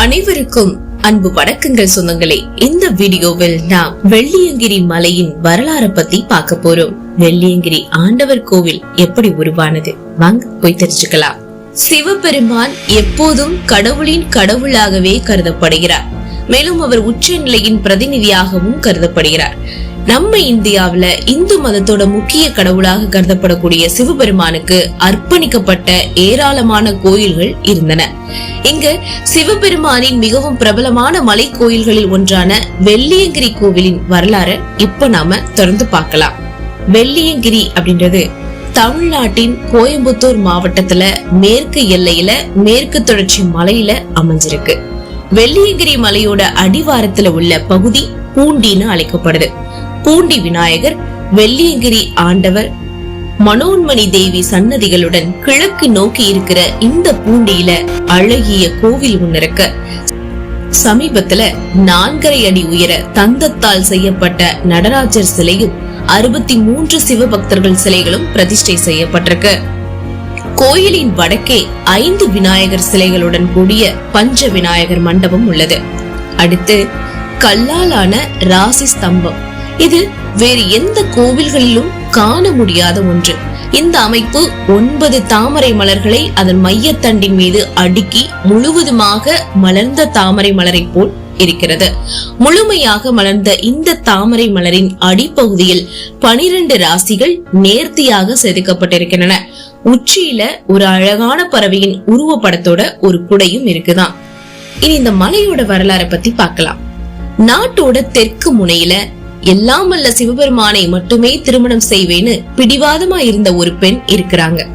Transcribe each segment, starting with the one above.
அனைவருக்கும் அன்பு வணக்கங்கள் சொந்தங்களே. இந்த வீடியோவில் நாம் வெள்ளியங்கிரி மலையின் வரலாறு பத்தி பார்க்க போறோம். வெள்ளியங்கிரி ஆண்டவர் கோவில் எப்படி உருவானது? வாங்க போய் தெரிஞ்சுக்கலாம். சிவபெருமான் எப்போதும் கடவுளின் கடவுளாகவே கருதப்படுகிறார். மேலும் அவர் உச்ச நிலையின் பிரதிநிதியாகவும் கருதப்படுகிறார். நம்ம இந்தியாவில இந்து மதத்தோட முக்கிய கடவுளாக கருதப்படக்கூடிய சிவபெருமானுக்கு அர்ப்பணிக்கப்பட்ட ஏராளமான கோயில்கள் இருந்தன. இங்கு சிவபெருமானின் மிகவும் பிரபலமான மலை கோயில்களில் ஒன்றான வெள்ளியங்கிரி கோவிலின் வரலாறு இப்ப நாம தொடர்ந்து பார்க்கலாம். வெள்ளியங்கிரி அப்படின்றது தமிழ்நாட்டின் கோயம்புத்தூர் மாவட்டத்துல மேற்கு எல்லையில மேற்கு தொடர்ச்சி மலையில அமைஞ்சிருக்கு. வெள்ளியங்கிரி மலையோட அடிவாரத்துல உள்ள பகுதி பூண்டின்னு அழைக்கப்படுது. பூண்டி விநாயகர் வெள்ளியங்கிரி ஆண்டவர். மனோன்மணி தேவி சன்னதிகளுடன் கிழக்கு நோக்கி இருக்கிற இந்த பூண்டியில அழகிய கோவில் ஒன்னு இருக்கு. சமீபத்துல நான்கரை அடி உயர தந்தத்தால் செய்யப்பட்ட நடராஜர் சிலையும் அறுபத்தி மூன்று சிவபக்தர்கள் சிலைகளும் பிரதிஷ்டை செய்யப்பட்டிருக்கு. கோயிலின் வடக்கே ஐந்து விநாயகர் சிலைகளுடன் கூடிய பஞ்ச விநாயகர் மண்டபம் உள்ளது. அடுத்து கல்லாலான ராசி ஸ்தம்பம். இது வேறு எந்த கோவில்களிலும் காண முடியாத ஒன்று. இந்த அமைப்பு ஒன்பது தாமரை மலர்களை அதன் மையத்தண்டின் மீது அடுக்கி முழுவதுமாக மலர்ந்த தாமரை மலரை போல் இருக்கிறது. முழுமையாக மலர்ந்த இந்த தாமரை மலரின் அடிப்பகுதியில் பனிரெண்டு ராசிகள் நேர்த்தியாக செதுக்கப்பட்டிருக்கின்றன. உச்சியில ஒரு அழகான பறவையின் உருவப்படத்தோட ஒரு குடையும் இருக்குதான். இனி இந்த மலையோட வரலாறை பத்தி பார்க்கலாம். நாட்டோட தெற்கு முனையில எல்லாம் வல்ல சிவபெருமானை மட்டுமே திருமணம் செய்வேன்னு பிடிவாதமா இருந்த ஒரு பெண் இருக்கிறாங்க.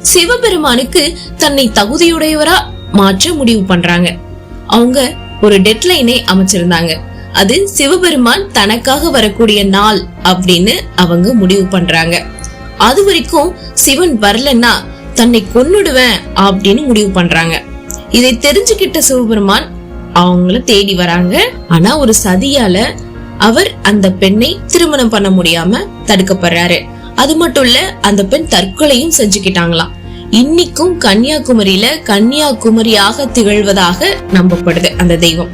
சிவபெருமானுக்கு தன்னை தகுதியுடையவரா மாற்ற முடிவு பண்றாங்க. அவங்க ஒரு டெட்லைனை அமைச்சிருந்தாங்க. அது சிவபெருமான் தனக்காக வரக்கூடிய நாள் அப்படின்னு அவங்க முடிவு பண்றாங்க. அது வரைக்கும் சிவன் வரலன்னா தன்னை கொன்னுடுவேன் அப்படின்னு முடிவு பண்றாங்க. இதை தெரிஞ்சுக்கிட்ட சிவபெருமான் அவங்கள தேடி வராங்க. ஆனா ஒரு சதியால அவர் அந்த பெண்ணை திருமணம் பண்ண முடியாம தடுக்கப்படுறாரு. அது மட்டும் இல்ல அந்த பெண் தற்கொலையும் செஞ்சுக்கிட்டாங்களாம். இன்னைக்கும் கன்னியாகுமரியில கன்னியாகுமரியாக திகழ்வதாக நம்பப்படுது அந்த தெய்வம்.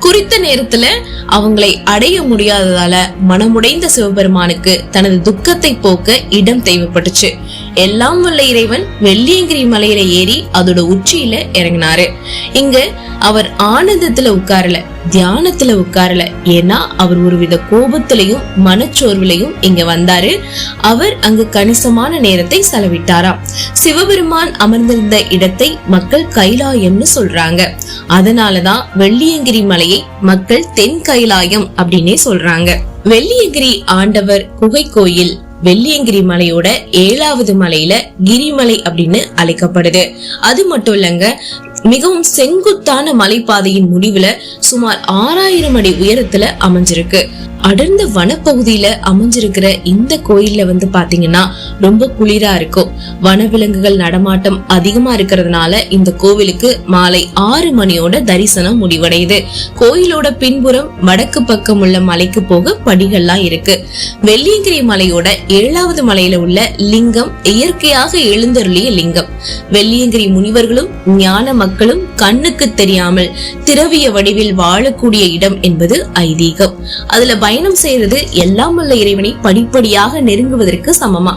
குறித்த நேரத்துல அவங்களை அடைய முடியாததால மனமுடைந்த சிவபெருமானுக்கு தனது துக்கத்தை போக்க இடம் தேவைப்பட்டுச்சு. எல்லாம் வல்ல இறைவன் வெள்ளியங்கிரி மலையில ஏறி அதோட உச்சியில இறங்கினாரு. இங்க அவர் ஆனந்தத்துல உட்காரல தியானத்துல உட்காரல. ஏன்னா அவர் ஒருவித கோபத்திலையும் மனச்சோர்விலையும் இங்க வந்தாரு. அவர் அங்கு கணிசமான நேரத்தை செலவிட்டாராம். சிவபெருமான் அமர்ந்திருந்த இடத்தை மக்கள் கைலாயம்னு சொல்றாங்க. அதனாலதான் வெள்ளியங்கிரி மலையை மக்கள் தென் கைலாயம் அப்படின்னே சொல்றாங்க. வெள்ளியங்கிரி ஆண்டவர் குகை கோயில் வெள்ளியங்கிரி மலையோட ஏழாவது மலையில கிரிமலை அப்படின்னு அழைக்கப்படுது. அது மட்டும் இல்லங்க மிகவும் செங்குத்தான மலைப்பாதையின் முடிவுல சுமார் ஆறாயிரம் அடி உயரத்துல அமைஞ்சிருக்கு. அடர்ந்த வனப்பகுதியில அமைஞ்சிருக்கிற இந்த கோயில்ல வந்து பாத்தீங்கன்னா ரொம்ப குளிரா இருக்கும். வனவிலங்குகள் நடமாட்டம் அதிகமா இருக்கிறதுனால இந்த கோவிலுக்கு மாலை ஆறு மணியோட தரிசனம் முடிவடையுது. கோயிலோட பின்புறம் வடக்கு பக்கம் உள்ள மலைக்கு போக படிகள்லாம் இருக்கு. வெள்ளியங்கிரி மலையோட ஏழாவது மலையில உள்ள லிங்கம் இயற்கையாக எழுந்தருளிய லிங்கம். வெள்ளியங்கிரி முனிவர்களும் ஞான மக்களும் கண்ணுக்கு தெரியாமல் திரவிய வடிவில் வாழக்கூடிய இடம் என்பது ஐதீகம். அதுல பயணம் செய்யறது எல்லாம் உள்ள இறைவனை படிப்படியாக நெருங்குவதற்கு சமமா?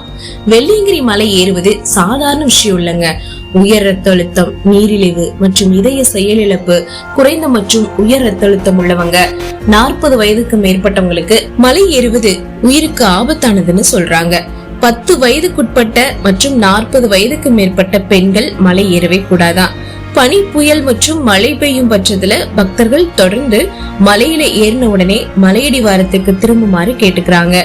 வெள்ளியங்கிரி மலை ஏறுவது சாதாரண விஷயம் இல்லைங்க. உயர் ரத்த அழுத்தம் நீரிழிவு மற்றும் இதய செயலிழப்பு குறைந்த மற்றும் உயர் ரத்த அழுத்தம் உள்ளவங்க. நாற்பது வயதுக்கு மேற்பட்டவங்களுக்கு மலை ஏறுவது உயிருக்கு ஆபத்தானதுன்னு சொல்றாங்க. பத்து வயதுக்குட்பட்ட மற்றும் நாற்பது வயதுக்கு மேற்பட்ட பெண்கள் மலை ஏறவே கூடாதான் பனி புயல் மற்றும் மழை பெய்யும் பட்சத்துல பக்தர்கள் தொடர்ந்து மலையில ஏறின உடனே மலையடிவாரத்துக்கு திரும்புமாறு கேட்டுக்கிறாங்க.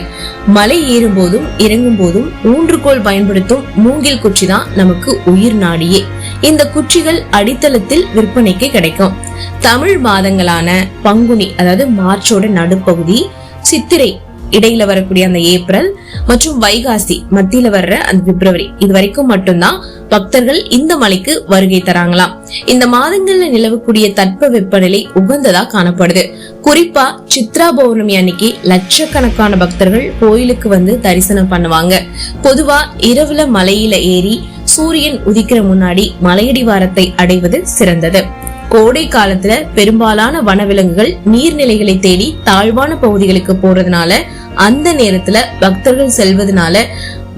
மலை ஏறும் போதும் இறங்கும் போதும் ஊன்றுகோல் பயன்படுத்தும் மூங்கில் குச்சி தான் நமக்கு உயிர் நாடியே. இந்த குச்சிகள் அடித்தளத்தில் விற்பனைக்கு கிடைக்கும். தமிழ் மாதங்களான பங்குனி அதாவது மார்ச்சோட நடுப்பகுதி சித்திரை இடையில வரக்கூடிய அந்த ஏப்ரல் மற்றும் வைகாசி மத்தியில வர்ற அந்த பிப்ரவரி இது வரைக்கும் மட்டும்தான் பக்தர்கள் இந்த மலைக்கு வருகை தராங்களாம். இந்த மாதங்கள்ல நிலவக்கூடிய தட்ப வெப்பநிலை உகந்ததா காணப்படுது. குறிப்பா சித்ரா பௌர்ணமி அன்னைக்கு லட்சக்கணக்கான பக்தர்கள் கோயிலுக்கு வந்து தரிசனம் பண்ணுவாங்க. பொதுவா இரவுல மலையில ஏறி சூரியன் உதிக்கிற முன்னாடி மலையடிவாரத்தை அடைவது சிறந்தது. கோடை காலத்துல பெரும்பாலான வனவிலங்குகள் நீர்நிலைகளை தேடி தாழ்வான பகுதிகளுக்கு போறதுனால அந்த நேரத்துல பக்தர்கள் செல்வதனால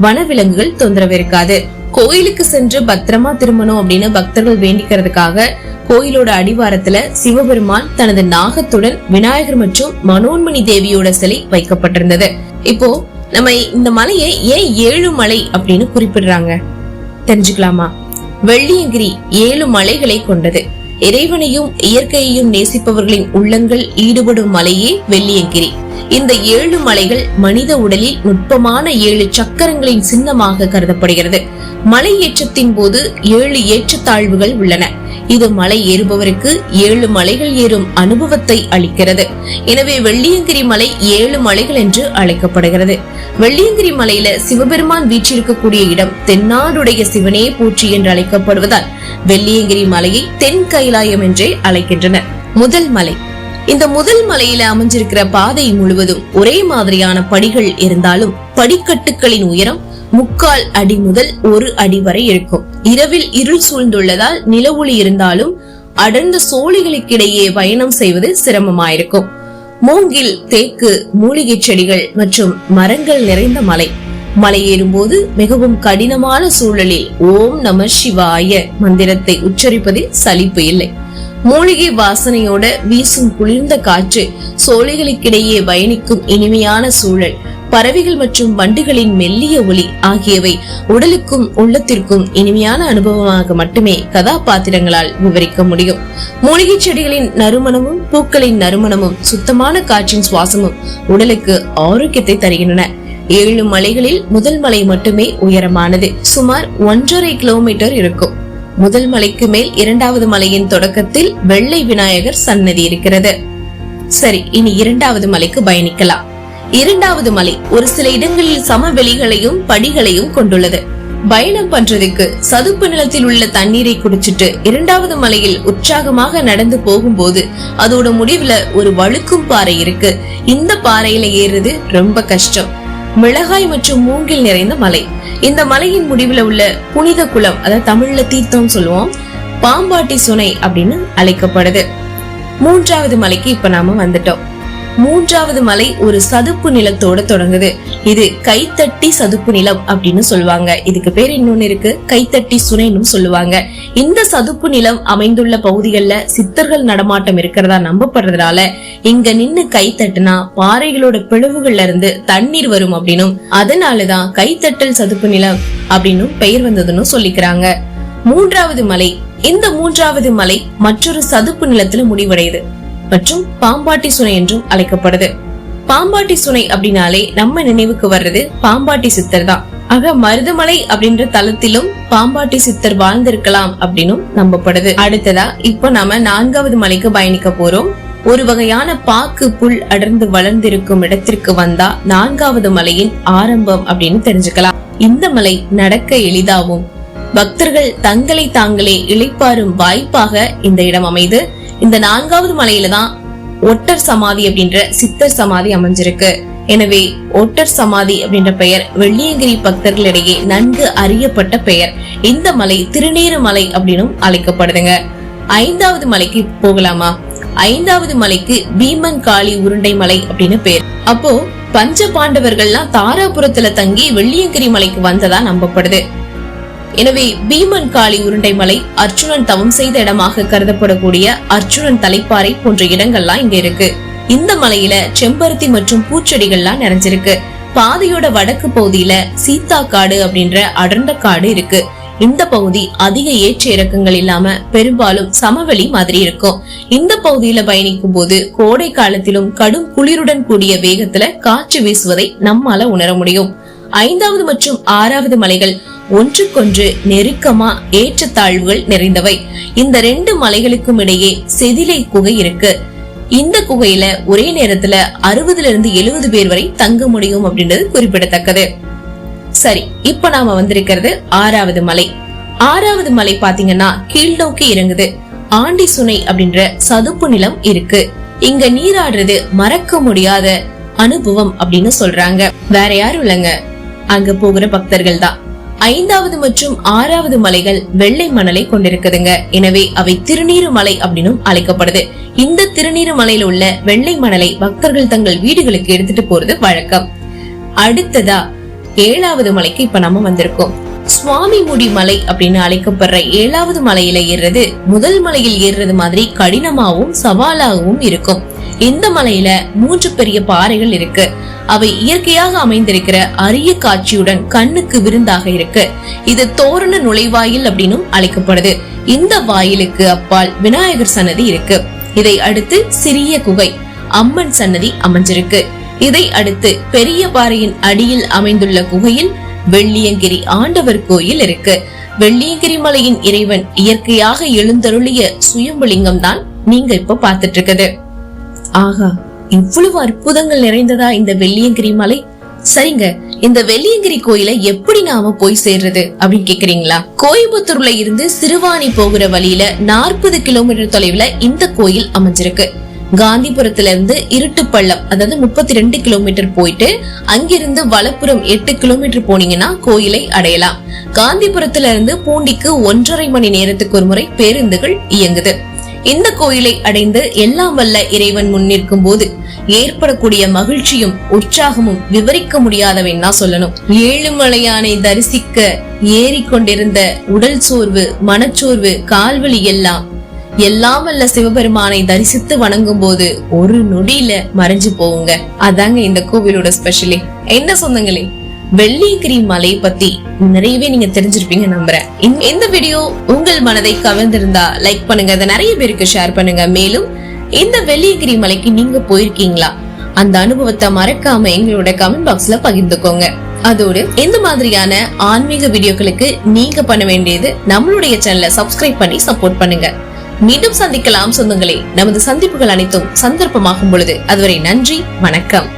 வனவிலங்குகள் தொந்தரவு இருக்காது. கோயிலுக்கு சென்று பத்திரமா திரும்பணும் அப்படின்னு பக்தர்கள் வேண்டிக்கிறதுக்காக கோயிலோட அடிவாரத்துல சிவபெருமான் தனது நாகத்துடன் விநாயகர் மற்றும் மனோன்மணி தேவியோட சிலை வைக்கப்பட்டிருந்தது. இப்போ நம்ம இந்த மலையை ஏன் ஏழு மலை அப்படின்னு குறிப்பிடுறாங்க? தெரிஞ்சுக்கலாமா? வெள்ளியங்கிரி ஏழு மலைகளை கொண்டது. இறைவனையும் இயற்கையையும் நேசிப்பவர்களின் உள்ளங்கள் ஈடுபடும் மலையே வெள்ளியங்கிரி. இந்த ஏழு மலைகள் மனித உடலில் நுட்பமான ஏழு சக்கரங்களின் சின்னமாக கருதப்படுகிறது. மலை ஏற்றத்தின் போது ஏழு ஏற்றத்தாழ்வுகள் உள்ளன. இது மலை ஏறுபவருக்கு ஏழு மலைகள் ஏறும் அனுபவத்தை அளிக்கிறது. எனவே வெள்ளியங்கிரி மலை ஏழு மலைகள் என்று அழைக்கப்படுகிறது. வெள்ளியங்கிரி மலையில சிவபெருமான் வீற்றிருக்கக்கூடிய இடம் தென்னாடுடைய சிவனே பூச்சி என்று அழைக்கப்படுவதால் வெள்ளியங்கிரி மலையை தென் கைலாயம் என்றே அழைக்கின்றனர். முதல் மலை. இந்த முதல் மலையில அமைஞ்சிருக்கிற பாதை முழுவதும் ஒரே மாதிரியான படிகள் இருந்தாலும் படிக்கட்டுகளின் உயரம் முக்கால் அடி முதல் ஒரு அடி வரை இருக்கும். இரவில் இருள் சூழ்ந்துள்ளதால் நிலவொளி இருந்தாலும் அடர்ந்த சோழிகளுக்கிடையே பயணம் செய்வது சிரமமாயிருக்கும். மூங்கில் தேக்கு மூலிகை செடிகள் மற்றும் மரங்கள் நிறைந்த மலை. மலையேறும் போது மிகவும் கடினமான சூழலில் ஓம் நம சிவாய மந்திரத்தை உச்சரிப்பதில் சலிப்பு இல்லை. மூலிகை வாசனையோட வீசும் குளிர்ந்த காற்று சோலைகளுக்கிடையே பயணிக்கும் இனிமையான சூழல். பறவைகள் மற்றும் வண்டுகளின் மெல்லிய ஒளி ஆகியவை உடலுக்கும் உள்ளத்திற்கும் இனிமையான அனுபவமாக மட்டுமே கதாபாத்திரங்களால் விவரிக்க முடியும். மூலிகை செடிகளின் நறுமணமும் பூக்களின் நறுமணமும் சுத்தமான காற்றின் சுவாசமும் உடலுக்கு ஆரோக்கியத்தை தருகின்றன. ஏழு மலைகளில் முதல் மலை மட்டுமே உயரமானது. சுமார் ஒன்றரை கிலோமீட்டர் இருக்கும். முதல் மலைக்கு மேல் இரண்டாவது மலையின் தொடக்கத்தில் வெள்ளை விநாயகர் சன்னதி இருக்கிறது. சரி இனி இரண்டாவது மலைக்கு பயணிக்கலாம். இரண்டாவது மலை ஒரு சில இடங்களில் சமவெளிகளையும் படிகளையும் கொண்டுள்ளது. பயணம் பண்றதுக்கு சதுப்பு நிலத்தில் உள்ள தண்ணீரை குடிச்சிட்டு இரண்டாவது மலையில் உற்சாகமாக நடந்து போகும்போது அதோட முடிவுல ஒரு வழுக்கும் பாறை இருக்கு. இந்த பாறையில ஏறுறது ரொம்ப கஷ்டம். மிளகாய் மற்றும் மூங்கில் நிறைந்த மலை. இந்த மலையின் முடிவுல உள்ள புனித குளம் அதாவது தமிழ்ல தீர்த்தம் சொல்லுவோம் பாம்பாட்டி சுனை அப்படின்னு அழைக்கப்படுது. மூன்றாவது மலைக்கு இப்ப நாம வந்துட்டோம். மூன்றாவது மலை ஒரு சதுப்பு நிலத்தோட தொடங்குது. இது கைத்தட்டி சதுப்பு நிலம் அப்படின்னு சொல்லுவாங்க. இதுக்கு பேர் இன்னொன்னு இருக்கு. கைத்தட்டி சுனைன்னு சொல்லுவாங்க. இந்த சதுப்பு நிலம் அமைந்துள்ள பகுதிகளில் சித்தர்கள் நடமாட்டம் இருக்கிறதா நம்பப்படுறதுனால இங்க நின்னு கைத்தட்டுனா பாறைகளோட பிளவுகள்ல இருந்து தண்ணீர் வரும் அப்படின்னும் அதனாலதான் கைத்தட்டல் சதுப்பு நிலம் அப்படின்னு பெயர் வந்ததுன்னு சொல்லிக்கிறாங்க. மூன்றாவது மலை. இந்த மூன்றாவது மலை மற்றொரு சதுப்பு நிலத்துல முடிவடையுது. மற்றும் பாம்பாட்டி சுனை என்றும் அழைக்கப்படுது. பாம்பாட்டி சுனை அப்படின்னாலே நம்ம நினைவுக்கு வர்றது பாம்பாட்டி சித்தர் தான். ஆக மருதமலை அப்படின்ற தளத்திலும் பாம்பாட்டி சித்தர் வாழ்ந்திருக்கலாம் அப்படின்னும் நம்பப்படுது. அடுத்ததா இப்போ நாம நான்காவது மலைக்கு பயணிக்க போறோம். ஒரு வகையான பாக்கு புல் அடர்ந்து வளர்ந்திருக்கும் இடத்திற்கு வந்தா நான்காவது மலையின் ஆரம்பம் அப்படின்னு தெரிஞ்சுக்கலாம். இந்த மலை நடக்க எளிதாகும். பக்தர்கள் தங்களை தாங்களே இழைப்பாரும் வாய்ப்பாக இந்த இடம் அமைது. இந்த நான்காவது மலையில தான் ஒட்டர் சமாதி அப்படின்ற சித்தர் சமாதி அமைஞ்சிருக்கு. எனவே ஒட்டர் சமாதி அப்படின்ற பெயர் வெள்ளியங்கிரி பக்தர்களிடையே நன்கு அறியப்பட்ட பெயர். இந்த மலை திருநீறு மலை அப்படின்னும் அழைக்கப்படுதுங்க. ஐந்தாவது மலைக்கு போகலாமா? ஐந்தாவது மலைக்கு பீமன் காளி உருண்டை மலை அப்படின்னு பேர். அப்போ பஞ்ச பாண்டவர்கள்லாம் தாராபுரத்துல தங்கி வெள்ளியங்கிரி மலைக்கு வந்ததா நம்பப்படுது. எனவே பீமன் காளி உருண்டை மலை அர்ஜுனன் தவம் செய்த இடமாக கருதப்படக்கூடிய அர்ஜுனன் தலைப்பாறை போன்ற இடங்கள்லாம் இங்க இருக்கு. இந்த மலையில செம்பருத்தி மற்றும் பூச்செடிகள்லாம் நிறைஞ்சிருக்கு. பாதையோட வடக்கு பகுதியில சீதா காடு அப்படின்ற அடர்ந்த காடு இருக்கு. இந்த பகுதி அதிக ஏற்ற இறக்கங்கள் இல்லாம பெரும்பாலும் சமவெளி மாதிரி இருக்கும். இந்த பகுதியில பயணிக்கும் போது கோடை காலத்திலும் கடும் குளிருடன் கூடிய வேகத்துல காற்று வீசுவதை நம்மால உணர முடியும். ஐந்தாவது மற்றும் ஆறாவது மலைகள் ஒன்றுக்கொன்று நெருக்கமா ஏற்றத்தாழ்வுகள் நிறைந்தவை. இந்த ரெண்டு மலைகளுக்கும் இடையே செதிலை குகை இருக்கு. இந்த குகையில ஒரே நேரத்துல அறுபதுல இருந்து எழுபது பேர் வரை தங்க முடியும் அப்படின்றது குறிப்பிடத்தக்கது. சரி இப்ப நாம வந்திருக்கிறது ஆறாவது மலை. ஆறாவது மலை பாத்தீங்கன்னா கீழ் நோக்கி இறங்குது. ஆண்டி சுனை அப்படின்ற சதுப்பு நிலம் இருக்கு. இங்க நீராடுறது மறக்க முடியாத அனுபவம் அப்படின்னு சொல்றாங்க. வேற யாரும் இல்லைங்க. அங்க போகிற பக்தர்கள் தான் ஐந்தாவது மற்றும் ஆறாவது மலைகள் வெள்ளை மணலை கொண்டிருக்குதுங்க. எனவே அவை திருநீறு மலை அப்படின்னும் அழைக்கப்படுது. இந்த திருநீறு மலையில உள்ள வெள்ளை மணலை பக்தர்கள் தங்கள் வீடுகளுக்கு எடுத்துட்டு போறது வழக்கம். அடுத்ததா ஏழாவது மலைக்கு இப்ப நம்ம வந்திருக்கோம். சுவாமி முடி மலை அப்படின்னு அழைக்கப்படுற ஏழாவது மலையில ஏறுறது முதல் மலையில் ஏறுறது மாதிரி கடினமாகவும் சவாலாகவும் இருக்கும். இந்த மலையில மூன்று பெரிய பாறைகள் இருக்கு. அவை இயற்கையாக அமைந்திருக்கிற அரிய காட்சியுடன் கண்ணுக்கு விருந்தாக இருக்கு. இது தோரண நுழைவாயில் அப்படின்னும் அழைக்கப்படுது. இந்த வாயிலுக்கு அப்பால் விநாயகர் சன்னதி இருக்கு. இதை அடுத்து சிறிய குகை அம்மன் சன்னதி அமைஞ்சிருக்கு. இதை அடுத்து பெரிய பாறையின் அடியில் அமைந்துள்ள குகையில் வெள்ளியங்கிரி ஆண்டவர் கோயில் இருக்கு. வெள்ளியங்கிரி மலையின் இறைவன் இயற்கையாக எழுந்தருளிய சுயம்புலிங்கம் தான் நீங்க இப்ப பாத்துட்டு இருக்குது. ஆகா இவ்வளவு அற்புதங்கள் நிறைந்ததா இந்த வெள்ளியங்கிரி மலை? சரிங்க இந்த வெள்ளியங்கிரி கோயில எப்படி நாம போய் சேர்றது அப்படின்னு கேக்குறீங்களா? கோயம்புத்தூர்ல இருந்து சிறுவாணி போகிற வழியில நாற்பது கிலோமீட்டர் தொலைவுல இந்த கோயில் அமைஞ்சிருக்கு. காந்திபுரத்துல இருந்து இருட்டுப்பள்ளம் அதாவது முப்பத்தி ரெண்டு கிலோமீட்டர் போயிட்டு அங்கிருந்து வலப்புறம் எட்டு கிலோமீட்டர் போனீங்கன்னா கோயிலை அடையலாம். காந்திபுரத்துல இருந்து பூண்டிக்கு ஒன்றரை மணி நேரத்துக்கு ஒரு முறை பேருந்துகள் இயங்குது. இந்த கோயிலை அடைந்து எல்லாம் வல்ல இறைவன் முன்னிற்கும் போது ஏற்படக்கூடிய மகிழ்ச்சியும் உற்சாகமும் விவரிக்க முடியாதவன் சொல்லணும். ஏழுமலையானை தரிசிக்க ஏறிக்கொண்டிருந்த உடல் சோர்வு மனச்சோர்வு கால்வழி எல்லாம் எல்லாம் வல்ல சிவபெருமானை தரிசித்து வணங்கும் போது ஒரு நொடியில மறைஞ்சு போவுங்க அதாங்க இந்த கோவிலோட ஸ்பெஷலி என்ன சொந்தங்களே? வெள்ளியங்கிரி மலை பத்தி நிறையவே நீங்க தெரிஞ்சிருப்பீங்க நம்புறேன். இந்த- வீடியோ உங்கள் மனதை கவர்ந்திருந்தா லைக் பண்ணுங்க. அதை நிறைய பேருக்கு ஷேர் பண்ணுங்க. மேலும் இந்த வெள்ளியங்கிரி மலைக்கு நீங்க போயிருக்கீங்களா? அந்த அனுபவத்தை மறக்காம எங்களோட கமெண்ட் பாக்ஸ்ல பகிர்ந்துக்கோங்க. அதோடு இந்த மாதிரியான ஆன்மீக வீடியோக்களுக்கு நீங்க பண்ண வேண்டியது நம்மளுடைய சேனலை சப்ஸ்கிரைப் பண்ணி சப்போர்ட் பண்ணுங்க. மீண்டும் சந்திக்கலாம் சொந்தங்களே. நமது சந்திப்புகள் அனைத்தும் சந்தர்ப்பமாகும் பொழுது. அதுவரை நன்றி வணக்கம்.